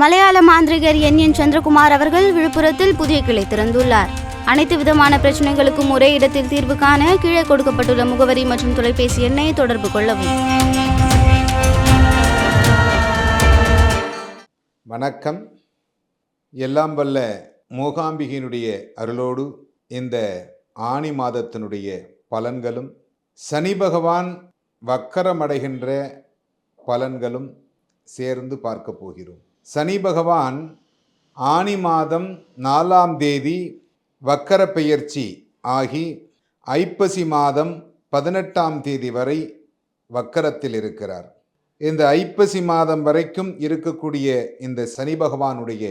மலையாள மாந்திரிகர் என். என். சந்திரகுமார் அவர்கள் விழுப்புரத்தில் புதிய கிளை திறந்துள்ளார். அனைத்து விதமான பிரச்சனைகளுக்கும் ஒரே இடத்தில் தீர்வு காண கீழே கொடுக்கப்பட்டுள்ள முகவரி மற்றும் தொலைபேசி எண்ணை தொடர்பு கொள்ளவும். வணக்கம். எல்லாம் வல்ல மூகாம்பிகையினுடைய அருளோடு இந்த ஆணி மாதத்தினுடைய பலன்களும் சனி பகவான் வக்கரமடைகின்ற பலன்களும் சேர்ந்து பார்க்க போகிறோம். சனி பகவான் ஆனி மாதம் நாலாம் தேதி வக்கர பெயர்ச்சி ஆகி ஐப்பசி மாதம் பதினெட்டாம் தேதி வரை வக்கரத்தில் இருக்கிறார். இந்த ஐப்பசி மாதம் வரைக்கும் இருக்கக்கூடிய இந்த சனி பகவானுடைய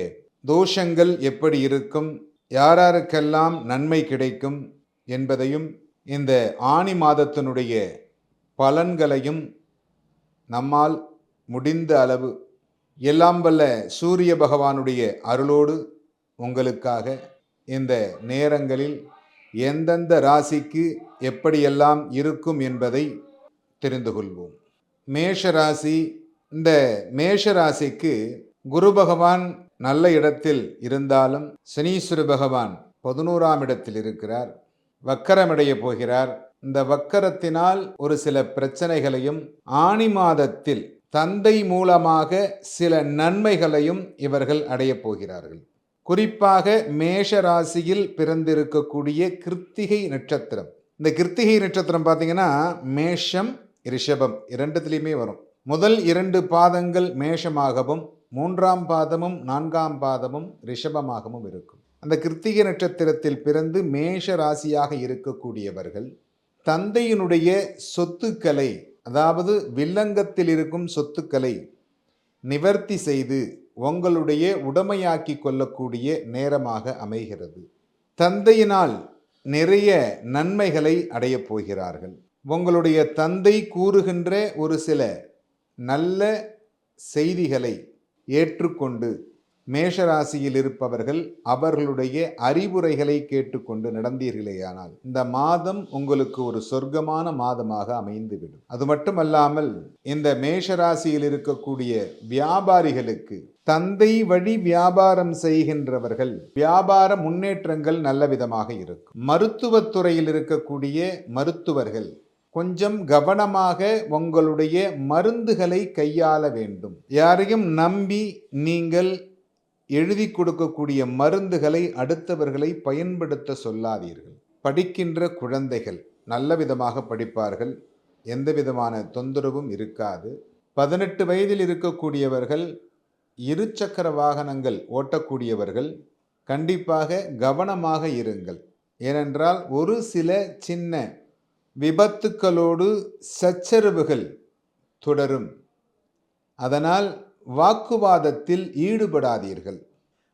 தோஷங்கள் எப்படி இருக்கும் யாராருக்கெல்லாம் நன்மை கிடைக்கும் என்பதையும் இந்த ஆணி மாதத்தினுடைய பலன்களையும் நம்மால் முடிந்த அளவு எல்லாம் வல்ல சூரிய பகவானுடைய அருளோடு உங்களுக்காக இந்த நேரங்களில் எந்தெந்த ராசிக்கு எப்படியெல்லாம் இருக்கும் என்பதை தெரிந்து கொள்வோம். மேஷ ராசி இந்த மேஷ ராசிக்கு குரு பகவான் நல்ல இடத்தில் இருந்தாலும் சனீஸ்வர பகவான் பதினோராம் இடத்தில் இருக்கிறார் வக்கரமடைய போகிறார். இந்த வக்கரத்தினால் ஒரு சில பிரச்சனைகளையும் ஆணி மாதத்தில் தந்தை மூலமாக சில நன்மைகளையும் இவர்கள் அடையப் போகிறார்கள். குறிப்பாக மேஷ ராசியில் பிறந்திருக்கக்கூடிய கிருத்திகை நட்சத்திரம். இந்த கிருத்திகை நட்சத்திரம் பார்த்தீங்கன்னா மேஷம் ரிஷபம் இரண்டுத்திலையுமே வரும். முதல் இரண்டு பாதங்கள் மேஷமாகவும் மூன்றாம் பாதமும் நான்காம் பாதமும் ரிஷபமாகவும் இருக்கும். அந்த கிருத்திகை நட்சத்திரத்தில் பிறந்து மேஷ ராசியாக இருக்கக்கூடியவர்கள் தந்தையினுடைய சொத்துக்களை அதாவது வில்லங்கத்தில் இருக்கும் சொத்துக்களை நிவர்த்தி செய்து உங்களுடைய உடமையாக்கி கொள்ளக்கூடிய நேரமாக அமைகிறது. தந்தையினால் நிறைய நன்மைகளை அடையப் போகிறார்கள். உங்களுடைய தந்தை கூறுகின்ற ஒரு சில நல்ல செய்திகளை ஏற்றுக்கொண்டு மேஷராசியில் இருப்பவர்கள் அவர்களுடைய அறிவுரைகளை கேட்டுக்கொண்டு நடந்தீர்களேயானால் இந்த மாதம் உங்களுக்கு ஒரு சொர்க்கமான மாதமாக அமைந்துவிடும். அது மட்டுமல்லாமல் இந்த மேஷராசியில் இருக்கக்கூடிய வியாபாரிகளுக்கு தந்தை வழி வியாபாரம் செய்கின்றவர்கள் வியாபார முன்னேற்றங்கள் நல்ல விதமாக இருக்கும். மருத்துவத்துறையில் இருக்கக்கூடிய மருத்துவர்கள் கொஞ்சம் கவனமாக உங்களுடைய மருந்துகளை கையாள வேண்டும். யாரையும் நம்பி நீங்கள் எழுதி கொடுக்கக்கூடிய மருந்துகளை அடுத்தவர்களை பயன்படுத்த சொல்லாதீர்கள். படிக்கின்ற குழந்தைகள் நல்ல விதமாக படிப்பார்கள். எந்த விதமான தொந்தரவும் இருக்காது. பதினெட்டு வயதில் இருக்கக்கூடியவர்கள் இருசக்கர வாகனங்கள் ஓட்டக்கூடியவர்கள் கண்டிப்பாக கவனமாக இருங்கள். ஏனென்றால் ஒரு சில சின்ன விபத்துக்களோடு சச்சரவுகள் தொடரும். அதனால் வாக்குவாதத்தில் ஈடுபடாதீர்கள்.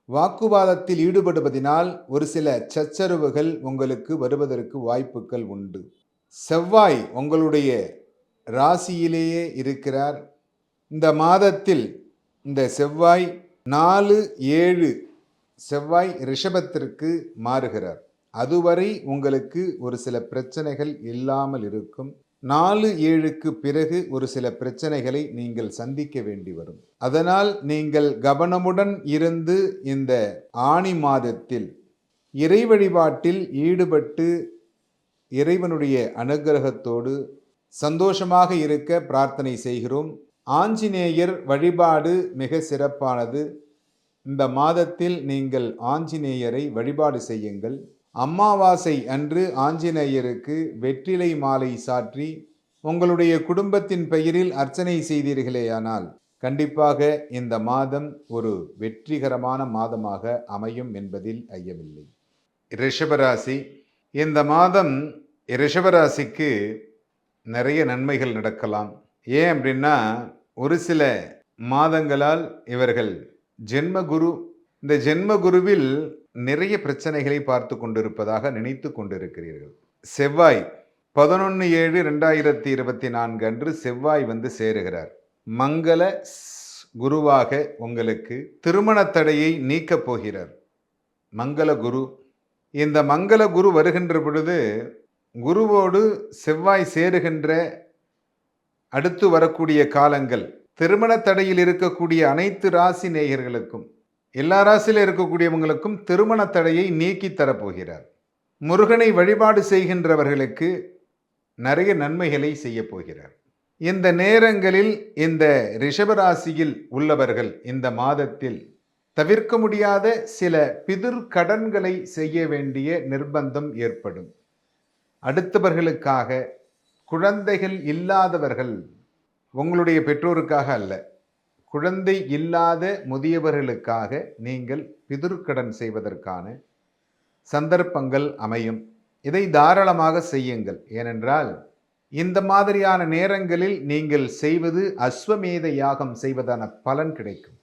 வாக்குவாதத்தில் ஈடுபடுவதினால் ஒரு சில சச்சரவுகள் உங்களுக்கு வருவதற்கு வாய்ப்புகள் உண்டு. செவ்வாய் உங்களுடைய ராசியிலேயே இருக்கிறார். இந்த மாதத்தில் இந்த செவ்வாய் நாலு ஏழு செவ்வாய் ரிஷபத்திற்கு மாறுகிறார். அதுவரை உங்களுக்கு ஒரு சில பிரச்சனைகள் இல்லாமல் இருக்கும். நாலு ஏழுக்கு பிறகு ஒரு சில பிரச்சனைகளை நீங்கள் சந்திக்க வேண்டி வரும். அதனால் நீங்கள் கவனமுடன் இருந்து இந்த ஆணி மாதத்தில் இறை வழிபாட்டில் ஈடுபட்டு இறைவனுடைய அனுகிரகத்தோடு சந்தோஷமாக இருக்க பிரார்த்தனை செய்கிறோம். ஆஞ்சநேயர் வழிபாடு மிக சிறப்பானது. இந்த மாதத்தில் நீங்கள் ஆஞ்சநேயரை வழிபாடு செய்யுங்கள். அமாவாசை அன்று ஆஞ்சநேயருக்கு வெற்றிலை மாலை சாற்றி உங்களுடைய குடும்பத்தின் பெயரில் அர்ச்சனை செய்தீர்களேயானால் கண்டிப்பாக இந்த மாதம் ஒரு வெற்றிகரமான மாதமாக அமையும் என்பதில் ஐயமில்லை. ரிஷபராசி இந்த மாதம் ரிஷபராசிக்கு நிறைய நன்மைகள் நடக்கலாம். ஏன் அப்படின்னா ஒரு சில மாதங்களால் இவர்கள் ஜென்மகுரு இந்த ஜென்மகுருவில் நிறைய பிரச்சனைகளை பார்த்து கொண்டிருப்பதாக நினைத்து கொண்டிருக்கிறீர்கள். செவ்வாய் பதினொன்று ஏழு ரெண்டாயிரத்தி இருபத்தி நான்கு அன்று செவ்வாய் வந்து சேருகிறார். மங்கள ஸ்- குருவாக உங்களுக்கு திருமண தடையை நீக்கப் போகிறார். மங்கள குரு. இந்த மங்கள குரு வருகின்ற பொழுது குருவோடு செவ்வாய் சேருகின்ற அடுத்து வரக்கூடிய காலங்கள் திருமண தடையில் இருக்கக்கூடிய அனைத்து ராசி நேயர்களுக்கும் எல்லா ராசியில் இருக்கக்கூடியவங்களுக்கும் திருமண தடையை நீக்கி தரப்போகிறார். முருகனை வழிபாடு செய்கின்றவர்களுக்கு நிறைய நன்மைகளை செய்ய போகிறார். இந்த நேரங்களில் இந்த ரிஷபராசியில் உள்ளவர்கள் இந்த மாதத்தில் தவிர்க்க முடியாத சில பிதிர் கடன்களை செய்ய வேண்டிய நிர்பந்தம் ஏற்படும். அடுத்தவர்களுக்காக குழந்தைகள் இல்லாதவர்கள் உங்களுடைய பெற்றோருக்காக அல்ல. குழந்தை இல்லாத முதியவர்களுக்காக நீங்கள் பிதுர்க்கடன் செய்வதற்கான சந்தர்ப்பங்கள் அமையும். இதை தாராளமாக செய்யுங்கள். ஏனென்றால் இந்த மாதிரியான நேரங்களில் நீங்கள் செய்வது அஸ்வமேத யாகம் செய்வதான பலன் கிடைக்கும்.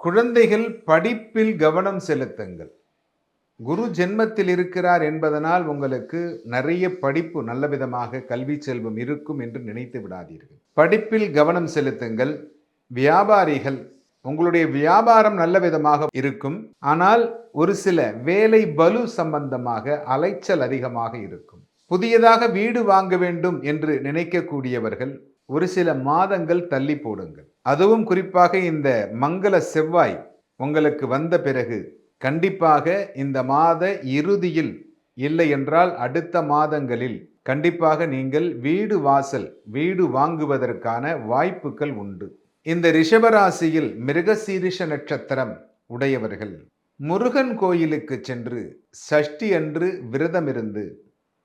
குழந்தைகள் படிப்பில் கவனம் செலுத்துங்கள். குரு ஜென்மத்தில் இருக்கிறார் என்பதனால் உங்களுக்கு நிறைய படிப்பு நல்ல விதமாக கல்வி செல்வம் இருக்கும் என்று நினைத்து விடாதீர்கள். படிப்பில் கவனம் செலுத்துங்கள். வியாபாரிகள் உங்களுடைய வியாபாரம் நல்ல விதமாக இருக்கும். ஆனால் ஒரு சில வேலை பலு சம்பந்தமாக அலைச்சல் அதிகமாக இருக்கும். புதியதாக வீடு வாங்க வேண்டும் என்று நினைக்கக்கூடியவர்கள் ஒரு சில மாதங்கள் தள்ளி போடுங்கள். அதுவும் குறிப்பாக இந்த மங்கள செவ்வாய் உங்களுக்கு வந்த பிறகு கண்டிப்பாக இந்த மாத இறுதியில் இல்லை என்றால் அடுத்த மாதங்களில் கண்டிப்பாக நீங்கள் வீடு வாசல் வீடு வாங்குவதற்கான வாய்ப்புகள் உண்டு. இந்த ரிஷபராசியில் மிருகசீரிஷ நட்சத்திரம் உடையவர்கள். முருகன் கோயிலுக்கு சென்று சஷ்டி அன்று விரதமிருந்து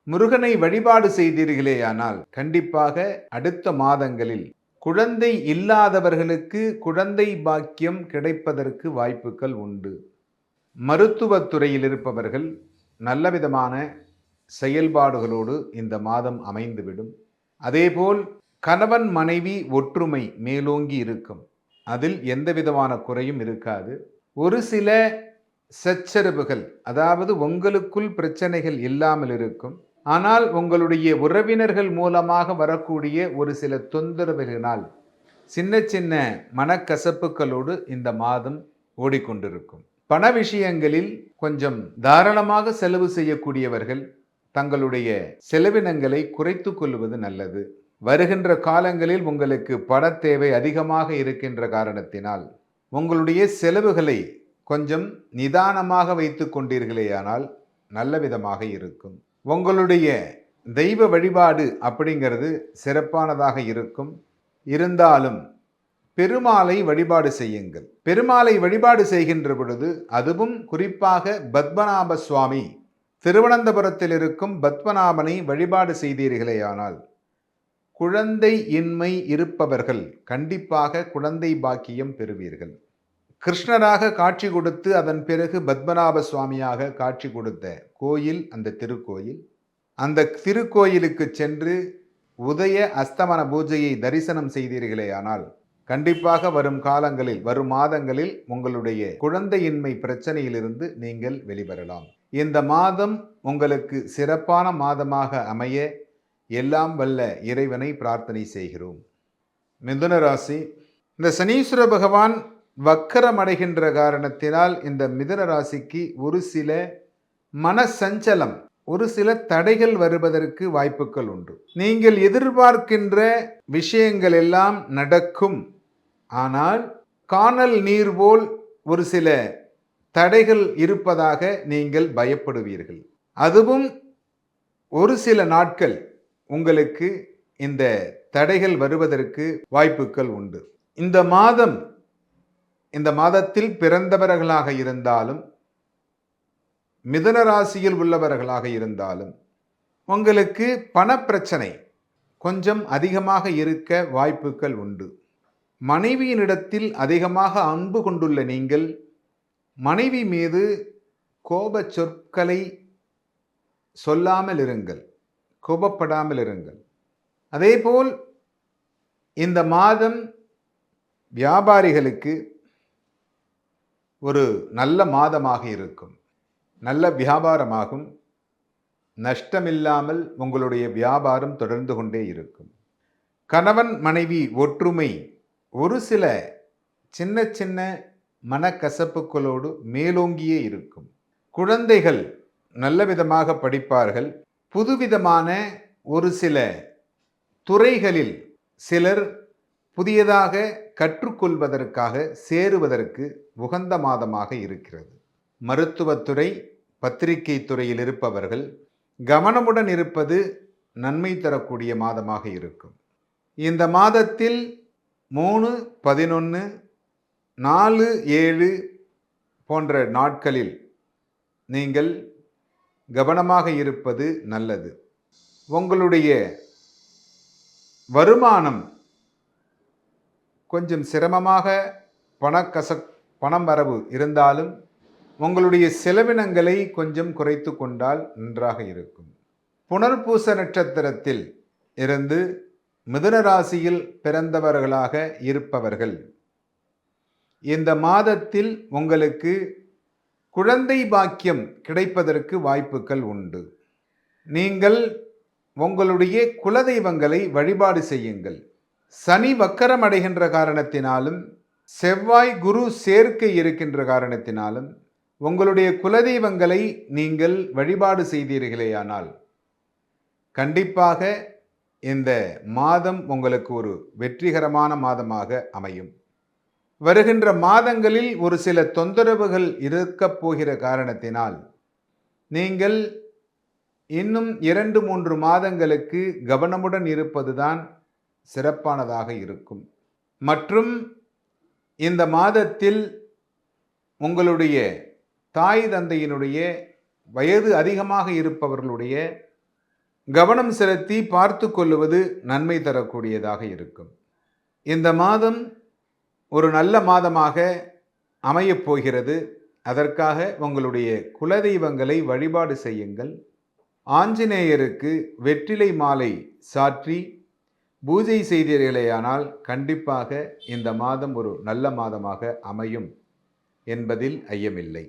முருகனை வழிபாடு செய்தீர்களேயானால் கண்டிப்பாக அடுத்த மாதங்களில் குழந்தை இல்லாதவர்களுக்கு குழந்தை பாக்கியம் கிடைப்பதற்கு வாய்ப்புகள் உண்டு. மருத்துவத் துறையில் இருப்பவர்கள் நல்ல விதமான செயல்பாடுகளோடு இந்த மாதம் அமைந்துவிடும். அதேபோல் கணவன் மனைவி ஒற்றுமை மேலோங்கி இருக்கும். அதில் எந்த விதமான குறையும் இருக்காது. ஒரு சில சச்சரவுகள் அதாவது உங்களுக்குள் பிரச்சனைகள் இல்லாமல் இருக்கும். ஆனால் உங்களுடைய உறவினர்கள் மூலமாக வரக்கூடிய ஒரு சில தொந்தரவுகளினால் சின்ன சின்ன மனக்கசப்புகளோடு இந்த மாதம் ஓடிக்கொண்டிருக்கும். பண விஷயங்களில் கொஞ்சம் தாராளமாக செலவு செய்யக்கூடியவர்கள் தங்களுடைய செலவினங்களை குறைத்து கொள்வது நல்லது. வருகின்ற காலங்களில் உங்களுக்கு பண தேவை அதிகமாக இருக்கின்ற காரணத்தினால் உங்களுடைய செலவுகளை கொஞ்சம் நிதானமாக வைத்து கொண்டீர்களேயானால் நல்ல விதமாக இருக்கும். உங்களுடைய தெய்வ வழிபாடு அப்படிங்கிறது சிறப்பானதாக இருக்கும். இருந்தாலும் பெருமாளை வழிபாடு செய்யுங்கள். பெருமாளை வழிபாடு செய்கின்ற பொழுது அதுவும் குறிப்பாக பத்மநாப சுவாமி திருவனந்தபுரத்தில் இருக்கும் பத்மநாபனை வழிபாடு செய்தீர்களேயானால் குழந்தை இன்மை இருப்பவர்கள் கண்டிப்பாக குழந்தை பாக்கியம் பெறுவீர்கள். கிருஷ்ணராக காட்சி கொடுத்து அதன் பிறகு பத்மநாப சுவாமியாக காட்சி கொடுத்த கோயில் அந்த திருக்கோயில். அந்த திருக்கோயிலுக்கு சென்று உதய அஸ்தமன பூஜையை தரிசனம் செய்தீர்களேயானால் கண்டிப்பாக வரும் காலங்களில் வரும் மாதங்களில் உங்களுடைய குழந்தையின்மை பிரச்சனையிலிருந்து நீங்கள் வெளிவரலாம் இந்த மாதம் உங்களுக்கு சிறப்பான மாதமாக அமைய எல்லாம் வல்ல இறைவனை பிரார்த்தனை செய்கிறோம். மிதுன ராசி இந்த சனீஸ்வர பகவான் வக்கரம் அடைகின்ற காரணத்தினால் இந்த மிதுன ராசிக்கு ஒரு சில மனசஞ்சலம் ஒரு சில தடைகள் வருவதற்கு வாய்ப்புகள் உண்டு. நீங்கள் எதிர்பார்க்கின்ற விஷயங்கள் எல்லாம் நடக்கும். ஆனால் காணல் நீர் போல் ஒரு சில தடைகள் இருப்பதாக நீங்கள் பயப்படுவீர்கள். அதுவும் ஒரு சில நாட்கள் உங்களுக்கு இந்த தடைகள் வருவதற்கு வாய்ப்புகள் உண்டு. இந்த மாதம் இந்த மாதத்தில் பிறந்தவர்களாக இருந்தாலும் மிதன ராசியில் உள்ளவர்களாக இருந்தாலும் உங்களுக்கு பணப்பிரச்சனை கொஞ்சம் அதிகமாக இருக்க வாய்ப்புகள் உண்டு. மனைவியினிடத்தில் அதிகமாக அன்பு கொண்டுள்ள நீங்கள் மனைவி மீது கோபச் சொற்களை சொல்லாமல் இருங்கள். கோபப்படாமல் இருங்கள். அதேபோல் இந்த மாதம் வியாபாரிகளுக்கு ஒரு நல்ல மாதமாக இருக்கும். நல்ல வியாபாரமாகும். நஷ்டமில்லாமல் உங்களுடைய வியாபாரம் தொடர்ந்து கொண்டே இருக்கும். கணவன் மனைவி ஒற்றுமை ஒரு சில சின்ன சின்ன மனக்கசப்புகளோடு மேலோங்கியே இருக்கும். குழந்தைகள் நல்ல விதமாக படிப்பார்கள். புதுவிதமான ஒரு சில துறைகளில் சிலர் புதியதாக கற்றுக்கொள்வதற்காக சேருவதற்கு உகந்த மாதமாக இருக்கிறது. மருத்துவத்துறை பத்திரிகை துறையில் இருப்பவர்கள் கவனமுடன் இருப்பது நன்மை தரக்கூடிய மாதமாக இருக்கும். இந்த மாதத்தில் மூணு பதினொன்று நாலு ஏழு போன்ற நாட்களில் நீங்கள் கவனமாக இருப்பது நல்லது. உங்களுடைய வருமானம் கொஞ்சம் சிரமமாக பணக்கச பணம் வரவு இருந்தாலும் உங்களுடைய செலவினங்களை கொஞ்சம் குறைத்து கொண்டால் நன்றாக இருக்கும். புனர்பூச நட்சத்திரத்தில் இருந்து மிதுன ராசியில் பிறந்தவர்களாக இருப்பவர்கள். இந்த மாதத்தில் உங்களுக்கு குழந்தை பாக்கியம் கிடைப்பதற்கு வாய்ப்புகள் உண்டு. நீங்கள் உங்களுடைய குலதெய்வங்களை வழிபாடு செய்யுங்கள். சனி வக்கரம் அடைகின்ற காரணத்தினாலும் செவ்வாய் குரு சேர்க்கை இருக்கின்ற காரணத்தினாலும் உங்களுடைய குலதெய்வங்களை நீங்கள் வழிபாடு செய்தீர்களேயானால் கண்டிப்பாக இந்த மாதம் உங்களுக்கு ஒரு வெற்றிகரமான மாதமாக அமையும். வருகின்ற மாதங்களில் ஒரு சில தொந்தரவுகள் இருக்கப் போகிற காரணத்தினால் நீங்கள் இன்னும் இரண்டு மூன்று மாதங்களுக்கு கவனமுடன் இருப்பதுதான் சிறப்பானதாக இருக்கும். மற்றும் இந்த மாதத்தில் உங்களுடைய தாய் தந்தையினுடைய வயது அதிகமாக இருப்பவர்களுடைய கவனம் செலுத்தி பார்த்து கொள்ளுவது நன்மை தரக்கூடியதாக இருக்கும். இந்த மாதம் ஒரு நல்ல மாதமாக அமையப் போகிறது. அதற்காக உங்களுடைய குலதெய்வங்களை வழிபாடு செய்யுங்கள். ஆஞ்சநேயருக்கு வெற்றிலை மாலை சாற்றி பூஜை செய்தீர்களேயானால் கண்டிப்பாக இந்த மாதம் ஒரு நல்ல மாதமாக அமையும் என்பதில் ஐயமில்லை.